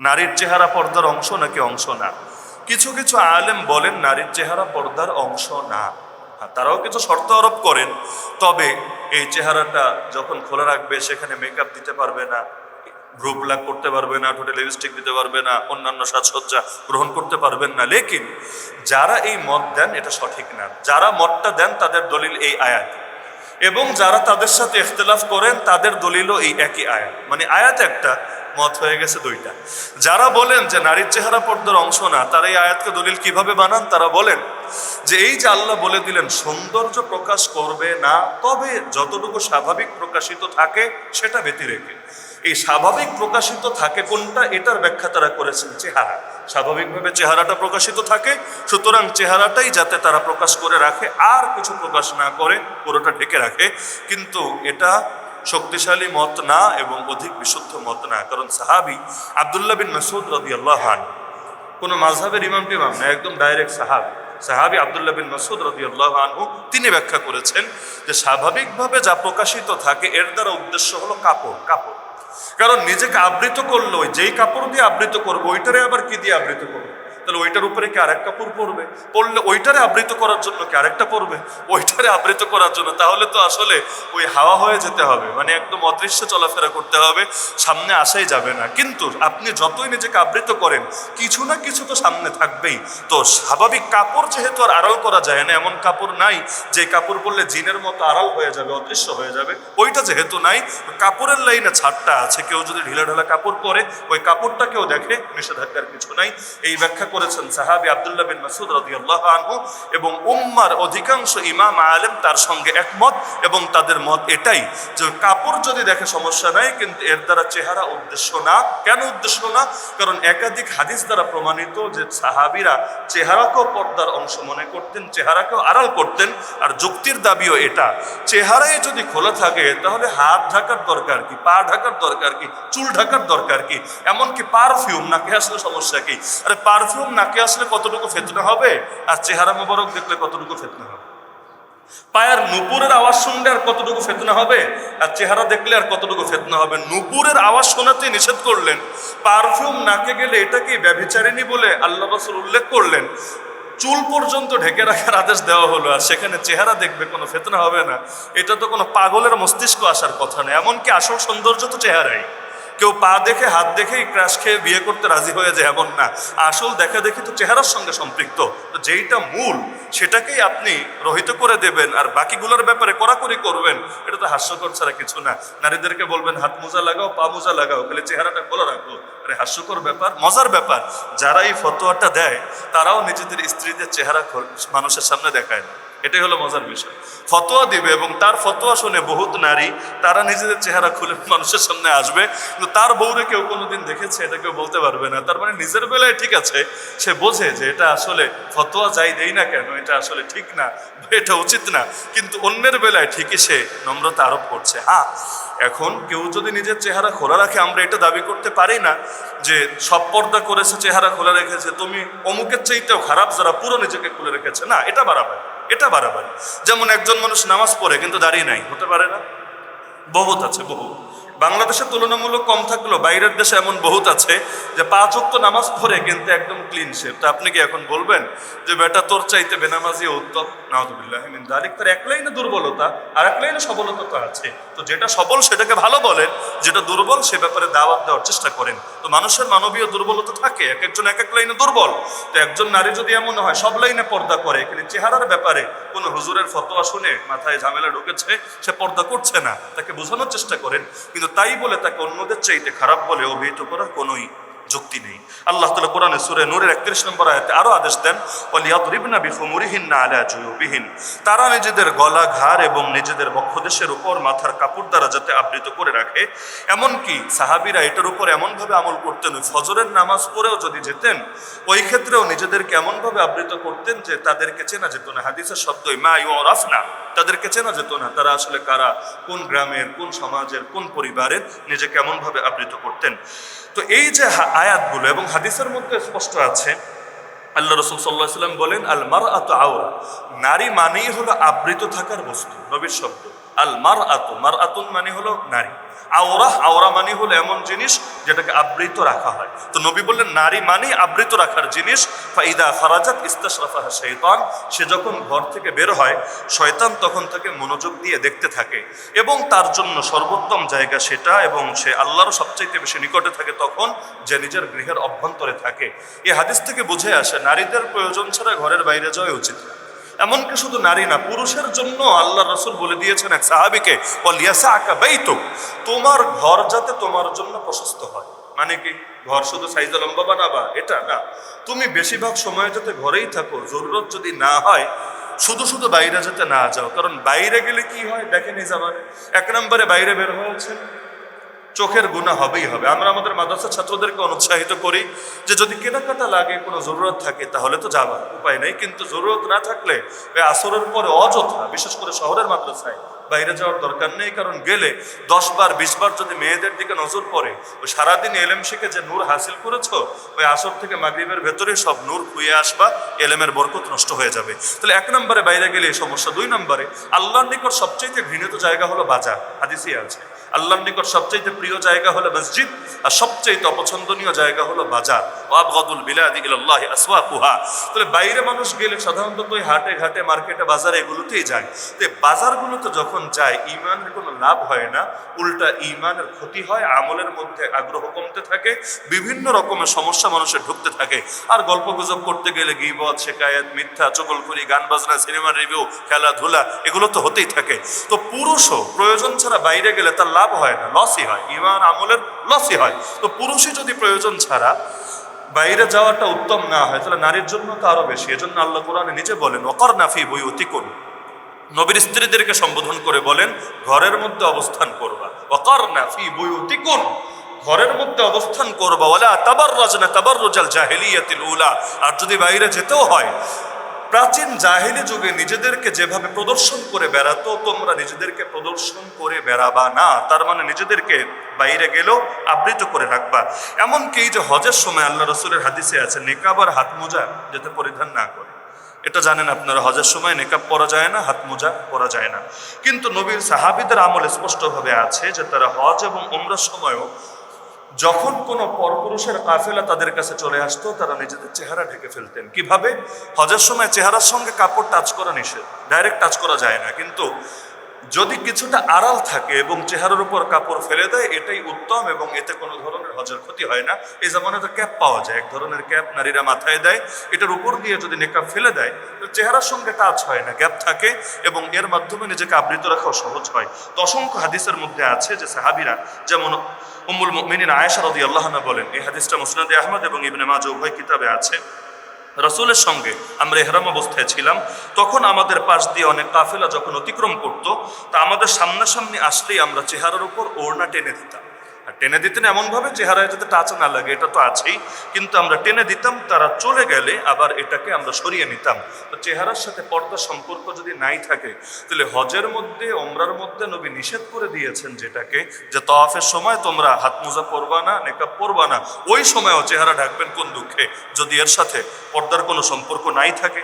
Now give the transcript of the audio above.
নারীর চেহারা পর্দার অংশ নাকি অংশ না? কিছু কিছু আলেম বলেন নারীর চেহারা পর্দার অংশ না। তারাও কিছু শর্ত আরোপ করেন, তবে এই চেহারাটা যখন খোলা রাখবে, সেখানে মেকআপ দিতে পারবে না ভ্রু লাগ করতে পারবে না, ঠোঁটে লিপস্টিক দিতে পারবে না, অন্যান্য সাজসজ্জা গ্রহণ করতে পারবেন না। লেকিন যারা এই মত দেন, এটা সঠিক না। যারা মতটা দেন, তাদের দলিল এই আয়াত। এবং যারা তাদের সাথে ইখতলাফ করেন, তাদের দলিলও এই একই আয়াত। মানে আয়াত একটা মত হয়ে গেছে দুইটা। যারা বলেন যে নারীর চেহারা পর্দার অংশ না, তারা এই আয়াতকে দলিল কীভাবে বানান? তারা বলেন যে এই যে আল্লাহ বলে দিলেন, সৌন্দর্য প্রকাশ করবে না, তবে যতটুকু স্বাভাবিক প্রকাশিত থাকে সেটা ব্যতি রেখে। এই স্বাভাবিক প্রকাশিত থাকে কোনটা? এটার ব্যাখ্যা তারা করেছেন চেহারা। স্বাভাবিকভাবে চেহারাটা প্রকাশিত থাকে, সুতরাং চেহারাটাই যাতে তারা প্রকাশ করে রাখে, আর কিছু প্রকাশ না করে পুরোটা ঢেকে রাখে। কিন্তু এটা শক্তিশালী মত না এবং অধিক বিশুদ্ধ মত না। কারণ সাহাবি আবদুল্লাহ বিন মাসুদ রদি আল্লাহান কোনো মাঝহাবের ইমাম টিমাম না, একদম ডাইরেক্ট সাহাবি। সাহাবি আবদুল্লাহ বিন মাসুদ রদি আনহু, তিনি ব্যাখ্যা করেছেন যে স্বাভাবিকভাবে যা প্রকাশিত থাকে, এর দ্বারা উদ্দেশ্য হলো কাপড় কাপড়। কারণ নিজেকে আবৃত করল, যেই কাপড় দিয়ে আবৃত করব, ওইটারে আবার কি দিয়ে আবৃত করব? তাহলে ওইটার উপরে কি আরেক কাপড় পরবে পরলে ওইটারে আবৃত করার জন্য কি আরেকটা পরবে ওইটারে আবৃত করার জন্য। তাহলে তো আসলে ওই হাওয়া হয়ে যেতে হবে। মানে একদম অদৃশ্য চলাফেরা করতে হবে। সামনে আসাই যাবে না। কিন্তু আপনি যতই নিজেকে আবৃত করেন, কিছু না কিছু তো সামনে থাকবেই। তো স্বাভাবিক কাপড় যেহেতু আর আড়াল করা যায় না, এমন কাপড় নাই, যে কাপড় পরলে জিনের মতো আড়াল হয়ে যাবে, অদৃশ্য হয়ে যাবে, ওইটা যেহেতু নাই, কাপড়ের লাইনে ছাড়টা আছে। কেউ যদি ঢিলা ঢালা কাপড় পরে, ওই কাপড়টা কেউ দেখে, নিষেধাজ্ঞার কিছু নাই। এই ব্যাখ্যা করেছেন সাহাবি আবদুল্লাহ বিন মাসুদ রাদিয়াল্লাহু আনহু এবং উম্মার অধিকাংশ ইমাম আলেম তার সঙ্গে একমত এবং তাদের মত এটাই যে কাপড় যদি দেখে সমস্যা নাই, কিন্তু এর দ্বারা চেহারা উদ্দেশ্য না। কেন উদ্দেশ্য না? কারণ একাধিক হাদিস দ্বারা প্রমাণিত যে সাহাবিরা চেহারাকেও পর্দার অংশ মনে করতেন, চেহারাকেও আড়াল করতেন, আর যুক্তির দাবিও এটা। চেহারায় যদি খোলা থাকে, তাহলে হাত ঢাকার দরকার কি, পা ঢাকার দরকার কি, চুল ঢাকার দরকার কি? এমনকি পারফিউম নাকে আসলে সমস্যা কি? আরে পারফিউম নাকে আসলে কতটুকু ফেতনা হবে, আর চেহারা মোবারক দেখলে কতটুকু ফেতনা হবে? পায়ের নুপুরের আওয়াজ শুনলে আর কতটুকু ফেতনা হবে, আর চেহারা দেখলে আর কতটুকু ফেতনা হবে? নুপুরের আওয়াজ শোনাতে নিষেধ করলেন। পারফিউম নাকে গেলে এটাকে ব্যভিচারিণী বলে আল্লাহ রসুল উল্লেখ করলেন? চুল পর্যন্ত ঢেকে রাখার আদেশ দেওয়া হলো, আর সেখানে চেহারা দেখবে কোনো ফেতনা হবে না। এটা তো কোনো পাগলের মস্তিষ্ক আসার কথা না, এমনকি আসল সৌন্দর্য তো চেহারাই। কেউ পা দেখে, হাত দেখেই ক্রাশ খেয়ে বিয়ে করতে রাজি হয়ে যায় এমন না। আসল দেখা দেখি তো চেহারার সঙ্গে সম্পৃক্ত। তো যেইটা মূল, সেটাকেই আপনি রহিত করে দেবেন আর বাকিগুলোর ব্যাপারে কড়াকড়ি করবেন, এটা তো হাস্যকর ছাড়া কিছু না। নারীদেরকে বলবেন, হাত মোজা লাগাও, পা মোজা লাগাও, খালি চেহারাটা খোলা রাখো। আরে হাস্যকর ব্যাপার, মজার ব্যাপার। যারা এই ফতোয়াটা দেয়, তারাও নিজেদের স্ত্রীদের চেহারা মানুষের সামনে দেখায় না। এটাই হলো মজার বিষয়। ফতোয়া দিবে এবং তার ফতোয়া শুনে বহুত নারী, তারা নিজেদের চেহারা খুলে মানুষের সামনে আসবে। কিন্তু তার বউরে কেউ কোনোদিন দেখেছে, এটা কেউ বলতে পারবে না। তার মানে নিজের বেলায় ঠিক আছে, সে বোঝে যে এটা আসলে ফতোয়া যাই দেই না কেন, এটা আসলে ঠিক না, এটা উচিত না। কিন্তু অন্যের বেলায় ঠিকই সে নম্রতা আরোপ করছে। হ্যাঁ এখন কেউ যদি নিজের চেহারা খোলা রাখে, আমরা এটা দাবি করতে পারি না যে সব পর্দা করেছে, চেহারা খোলা রেখেছে, তুমি অমুকের চাইতেও খারাপ, যারা পুরো নিজেকে খুলে রেখেছে। না, এটা বাড়াবাড়ি। এটা বাড়াবাড়ি। যেমন একজন মানুষ নামাজ পড়ে কিন্তু দাঁড়িয়ে নাই, হতে পারে না? বহুত আছে বহু বাংলাদেশে তুলনামূলক কম থাকলেও বাইরের দেশে এমন বহুত আছে যে পাঁচ অক্ত নামাজ পড়ে কিন্তু একদম ক্লিন শেপ তা আপনি কি এখন বলবেন যে বেটা তোর চাইতে বেনামাজি উত্তম? নাহদুবিল্লাহ দালিক। তার এক লাইনে দুর্বলতা আর এক লাইনে সবলতা তো আছে। তো যেটা সবল সেটাকে ভালো বলেন, যেটা দুর্বল সে ব্যাপারে দাওয়াত দেওয়ার চেষ্টা করেন। তো মানুষের মানবীয় দুর্বলতা থাকে, এক একজন এক এক লাইনে দুর্বল। তো একজন নারী যদি এমন হয়, সব লাইনে পর্দা করে এখানে চেহারার ব্যাপারে কোনো হুজুরের ফতোয়া শুনে মাথায় ঝামেলা ঢুকেছে, সে পর্দা করছে না। তাকে বোঝানোর চেষ্টা করেন। কিন্তু তাই বলে তাকে অন্যদের চাইতে খারাপ বলে অভিহিত করা কোনোই যুক্তি নেই। আল্লাহ তালা কোরআনে সুরে নূরের একত্রিশ নম্বর আয়াতে আরও আদেশ দেন অলিয়াদরিবনা বিহুমুরিহীন না আলা জুয়ুবিহীন। তারা নিজেদের গলা ঘাড় এবং নিজেদের বক্ষদেশের উপর মাথার কাপড় দ্বারা যাতে আবৃত করে রাখে। এমনকি সাহাবিরা এটার উপর এমনভাবে আমল করতেন, ফজরের নামাজ পড়েও যদি যেতেন, ওই ক্ষেত্রেও নিজেদেরকে এমনভাবে আবৃত করতেন যে তাদেরকে চেনা যেত না। হাদিসের শব্দই মা ইউ না তাদেরকে চেনা যেত না। তারা আসলে কারা, কোন গ্রামের, কোন সমাজের, কোন পরিবারের, নিজেকে এমনভাবে আবৃত করতেন। তো এই যে আয়াতগুলো এবং হাদিসের মধ্যে স্পষ্ট আছে, আল্লাহ রসুল সাল্লাহ সাল্লাম বলেন আল মার আত আওরা, নারী মানেই হলো আবৃত থাকার বস্তু, নবীর শব্দ। আল মার আতু মার আতুন মানে হলো নারী। আওরা আওরা মানে হলো এমন জিনিস যেটাকে আবৃত রাখা হয়। তো নবী বললেন, নারী মানে আবৃত রাখার জিনিস। ফাইদা ফারাজাত ইস্তাশরাফাহা শৈতান সে যখন ঘর থেকে বের হয়, শয়তান তখন তাকে মনোযোগ দিয়ে দেখতে থাকে। এবং তার জন্য সর্বোত্তম জায়গা সেটা এবং সে আল্লাহর সবচাইতে বেশি নিকটে থাকে তখন যে নিজের গৃহের অভ্যন্তরে থাকে। এই হাদিস থেকে বুঝে আসে, নারীদের প্রয়োজন ছাড়া ঘরের বাইরে যাওয়া উচিত। না এমনকি শুধু নারী না, পুরুষের জন্য আল্লাহ রসুল বলে দিয়েছেন এক সাহাবিকে তোমার ঘর যাতে তোমার জন্য প্রশস্ত হয়। মানে কি? ঘর শুধু সাইজে লম্বা বানাবা? এটা না। তুমি বেশিরভাগ সময় যাতে ঘরেই থাকো, জরুরত যদি না হয়, শুধু শুধু বাইরে যেতে না যাও। কারণ বাইরে গেলে কি হয়? দেখেনি যাবার এক নম্বরে বাইরে বের হয়েছে চোখের গুণা হবেই হবে। আমরা আমাদের মাদ্রাসা ছাত্রদেরকে অনুৎসাহিত করি যে যদি কেনাকাটা লাগে, কোনো জরুরত থাকে, তাহলে তো যাবা উপায় নেই। কিন্তু জরুরত না থাকলে ওই আসরের পরে অযথা, বিশেষ করে শহরের মাদ্রাসায় বাইরে যাওয়ার দরকার নেই। কারণ গেলে দশ বার, বিশ বার যদি মেয়েদের দিকে নজর পড়ে, ওই সারাদিন এলেম শিখে যে নূর হাসিল করেছ, ওই আসর থেকে মাগরিবের ভেতরে সব নূর খুঁয়ে আসবা, এলেমের বরকত নষ্ট হয়ে যাবে। তাহলে এক নম্বরে বাইরে গেলে এই সমস্যা, দুই নম্বরে আল্লাহর নিকট সবচেয়ে ঘৃণিত জায়গা হলো বাজার। হাদিসি আছে। আল্লাহর নিকট সবচাইতে প্রিয় জায়গা হলো মসজিদ আর সবচাইতে অপছন্দনীয় জায়গা হলো বাজার। ওয়াবগাদুল বিলাদি ইলাল্লাহ আসওয়াকুহা। তাহলে বাইরে মানুষ গেলে সাধারণত ওই হাটে ঘাটে, মার্কেটে, বাজারে এগুলোতেই যায়। তো বাজারগুলোতে যখন যায়, ইমানের কোনো লাভ হয় না, উল্টা ইমানের ক্ষতি হয়, আমলের মধ্যে আগ্রহ কমতে থাকে, বিভিন্ন রকমের সমস্যা মানুষের ঢুকতে থাকে। আর গল্প গুজব করতে গেলে গিবত শেখায়ত মিথ্যা চকলখড়ি গান বাজনা সিনেমা রিভিউ, খেলাধুলা, এগুলো তো হতেই থাকে। তো পুরুষও প্রয়োজন ছাড়া বাইরে গেলে তার লাভ হয় না লসই হয়, ইমান, আমলের লসই হয়। তো পুরুষই যদি প্রয়োজন ছাড়া বাইরে যাওয়াটা উত্তম না হয়, তাহলে নারীর জন্য তো আরও বেশি। এজন্য আল্লাহ কোরআনে নিজে বলেন অকর নাফি বই অতিকুন নবীর স্ত্রীদেরকে সম্বোধন করে বলেন, ঘরের মধ্যে অবস্থান করবা। অকর নাফি বই অতিকুন ঘরের মধ্যে অবস্থান করবা। ওলা তাবার রাজনা তাবার রোজাল জাহেলিয়াতিল উলা। আর যদি বাইরে যেতেও হয় প্রাচীন জাহিলি যুগে নিজেদেরকে যেভাবে প্রদর্শন করে বেড়াতো, তোমরা নিজেদেরকে প্রদর্শন করে বেড়াবা না। তার মানে নিজেদেরকে বাইরে গেলেও আবৃত করে রাখবা। এমনকি এই যে হজের সময় আল্লাহ রসুলের হাদিসে আছে, নেকাব আর হাত মোজা যাতে পরিধান না করে। এটা জানেন আপনারা, হজের সময় নেকাব পরা যায় না হাত মোজা পরা যায় না। কিন্তু নবীর সাহাবিদের আমল স্পষ্টভাবে আছে যে তারা হজ এবং উমরার সময়ও যখন কোনো পরপুরুষের কাফেলা তাদের কাছে চলে আসতো, তারা নিজেদের চেহারা ঢেকে ফেলতেন। কীভাবে? হজের সময় চেহারার সঙ্গে কাপড় টাচ করা নিষেধ। ডাইরেক্ট টাচ করা যায় না। কিন্তু যদি কিছুটা আড়াল থাকে এবং চেহারার উপর কাপড় ফেলে দেয়, এটাই উত্তম এবং এতে কোনো ধরনের হজের ক্ষতি হয় না। এই জামানে তো ক্যাপ পাওয়া যায়, এক ধরনের ক্যাপ নারীরা মাথায় দেয়। এটার উপর দিয়ে যদি নেকাব ফেলে দেয়, তো চেহারার সঙ্গে টাচ হয় না গ্যাপ থাকে এবং এর মাধ্যমে নিজেকে আবৃত রাখাও সহজ হয়। তো অসংখ্য হাদিসের মধ্যে আছে যে সাহাবিরা, যেমন উম্মুল মুমিনিন আয়েশা রাদিয়াল্লাহু আনহা বলেন, এই হাদিসটা মুসনাদে আহমদ এবং ইবনে মাজাহ উভয় কিতাবে আছে। রসুলের সঙ্গে আমরা এহরাম অবস্থায় ছিলাম, তখন আমাদের পাশ দিয়ে অনেক কাফেলা যখন অতিক্রম করত, তা আমাদের সামনাসামনি আসলেই আমরা চেহারার উপর ওড়না টেনে দিতাম। আর টেনে দিতেন এমনভাবে চেহারায় যাতে টাচ না লাগে, এটা তো আছেই। কিন্তু আমরা টেনে দিতাম, তারা চলে গেলে আবার এটাকে আমরা সরিয়ে নিতাম। তো চেহারার সাথে পর্দা সম্পর্ক যদি নাই থাকে, তাহলে হজের মধ্যে, ওমরার মধ্যে নবী নিষেধ করে দিয়েছেন যেটাকে যে তওয়াফের সময় তোমরা হাত মোজা পরবা না, নেকাব পরবা না, ওই সময়ও চেহারা ঢাকবেন কোন দুঃখে? যদি এর সাথে পর্দার কোনো সম্পর্ক নাই থাকে।